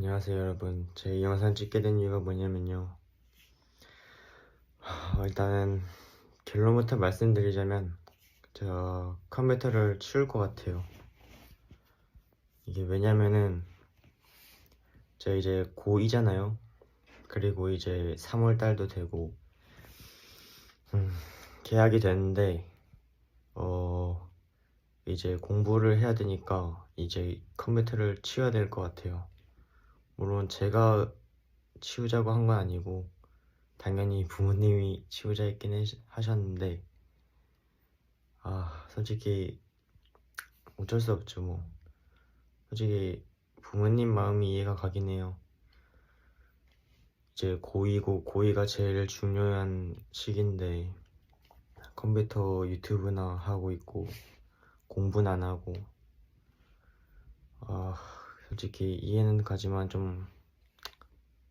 안녕하세요 여러분. 제 이 영상 찍게 된 이유가 뭐냐면요. 하, 일단은 결론부터 말씀드리자면 제가 컴퓨터를 치울 것 같아요. 이게 왜냐면은 제가 이제 고2잖아요. 그리고 이제 3월달도 되고 음, 계약이 됐는데 어 이제 공부를 해야 되니까 이제 컴퓨터를 치워야 될 것 같아요 물론 제가 치우자고 한 건 아니고 당연히 부모님이 치우자 했긴 해- 하셨는데 아 솔직히 어쩔 수 없죠 뭐. 솔직히 부모님 마음이 이해가 가긴 해요. 이제 고2고 고2가 제일 중요한 시기인데 컴퓨터 유튜브나 하고 있고 공부는 안 하고 아 솔직히 이해는 가지만 좀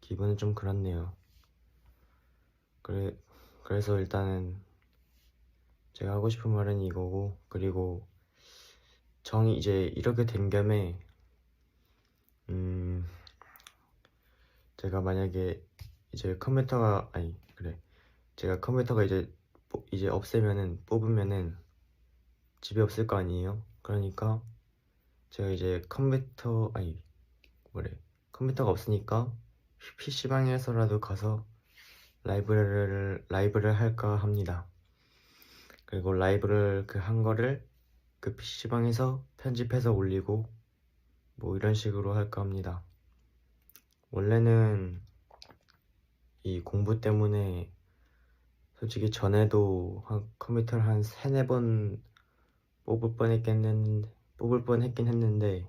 기분은 좀 그렇네요. 그래 그래서 일단은 제가 하고 싶은 말은 이거고 그리고 정이 이제 이렇게 된 겸에 음 제가 만약에 이제 컴퓨터가 아니 그래 제가 컴퓨터가 이제 뽑- 이제 없애면은 뽑으면은 집에 없을 거 아니에요. 그러니까 제가 이제 컴퓨터 아니 뭐래 컴퓨터가 없으니까 PC방에서라도 가서 라이브를 라이브를 할까 합니다. 그리고 라이브를 그 한 거를 그 PC방에서 편집해서 올리고 뭐 이런 식으로 할까 합니다. 원래는 이 공부 때문에 솔직히 전에도 한 컴퓨터를 한 세네 번 뽑을 뻔했겠는 뽑을 뻔 했긴 했는데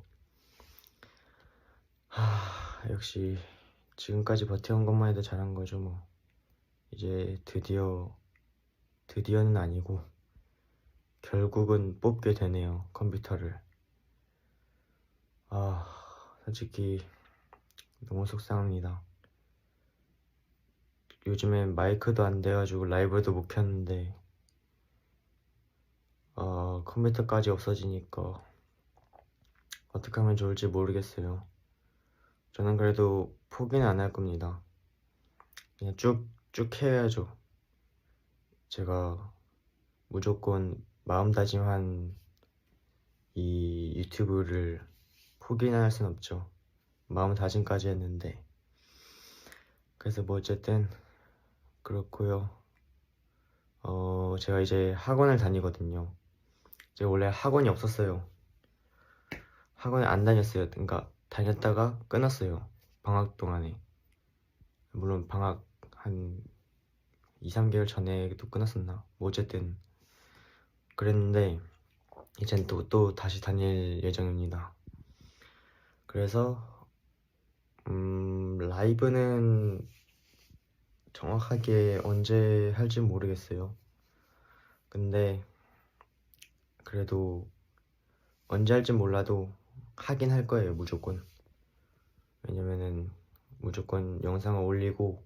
하 역시 지금까지 버텨온 것만 해도 잘한 거죠 뭐. 이제 드디어 드디어는 아니고 결국은 뽑게 되네요 컴퓨터를. 아 솔직히 너무 속상합니다. 요즘엔 마이크도 안 돼가지고 라이브도 못 켰는데 어, 컴퓨터까지 없어지니까 어떻게 하면 좋을지 모르겠어요. 저는 그래도 포기는 안 할 겁니다. 그냥 쭉, 쭉 해야죠. 제가 무조건 마음다짐한 이 유튜브를 포기는 할순 없죠. 마음다짐까지 했는데. 그래서 뭐 어쨌든 그렇고요. 어, 제가 이제 학원을 다니거든요. 제가 원래 학원이 없었어요. 학원에 안 다녔어요. 그러니까 다녔다가 끊었어요. 방학 동안에. 물론 방학 한 2, 3개월 전에도 끊었었나? 뭐 어쨌든 그랬는데 이젠 또, 또 다시 다닐 예정입니다. 그래서 음, 라이브는 정확하게 언제 할지 모르겠어요. 근데 그래도 언제 할지 몰라도 하긴 할 거예요, 무조건. 왜냐면은 무조건 영상을 올리고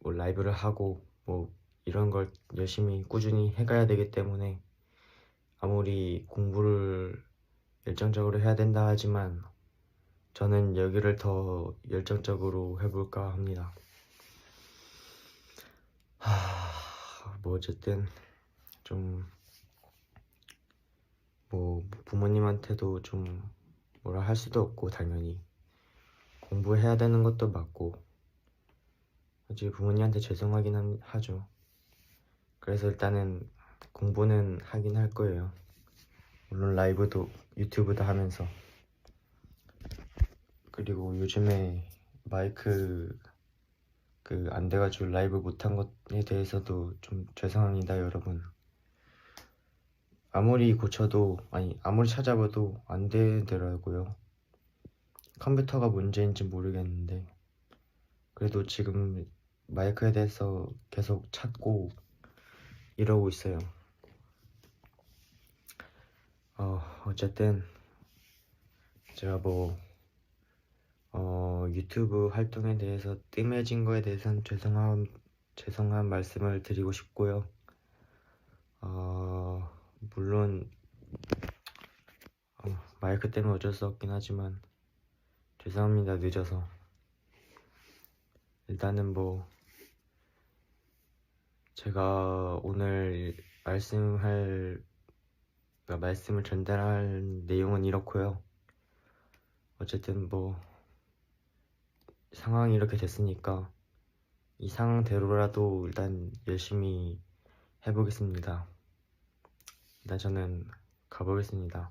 뭐 라이브를 하고 뭐 이런 걸 열심히 꾸준히 해가야 되기 때문에 아무리 공부를 열정적으로 해야 된다 하지만 저는 여기를 더 열정적으로 해볼까 합니다. 하, 뭐 어쨌든 좀 뭐 부모님한테도 좀 뭐라 할 수도 없고 당연히 공부해야 되는 것도 맞고 솔직히 부모님한테 죄송하긴 한- 하죠. 그래서 일단은 공부는 하긴 할 거예요. 물론 라이브도 유튜브도 하면서 그리고 요즘에 마이크 그 안 돼가지고 라이브 못한 것에 대해서도 좀 죄송합니다 여러분 아무리 고쳐도 아니 아무리 찾아봐도 안 되더라고요. 컴퓨터가 문제인지 모르겠는데. 그래도 지금 마이크에 대해서 계속 찾고 이러고 있어요. 어 어쨌든 제가 뭐 어, 유튜브 활동에 대해서 뜸해진 거에 대해서는 죄송한, 죄송한 말씀을 드리고 싶고요. 어, 물론 어, 마이크 때문에 어쩔 수 없긴 하지만 죄송합니다. 늦어서. 일단은 뭐, 제가 오늘 말씀할, 그러니까 말씀을 전달할 내용은 이렇고요. 어쨌든 뭐, 상황이 이렇게 됐으니까, 이 상황대로라도 일단 열심히 해보겠습니다. 일단 저는 가보겠습니다.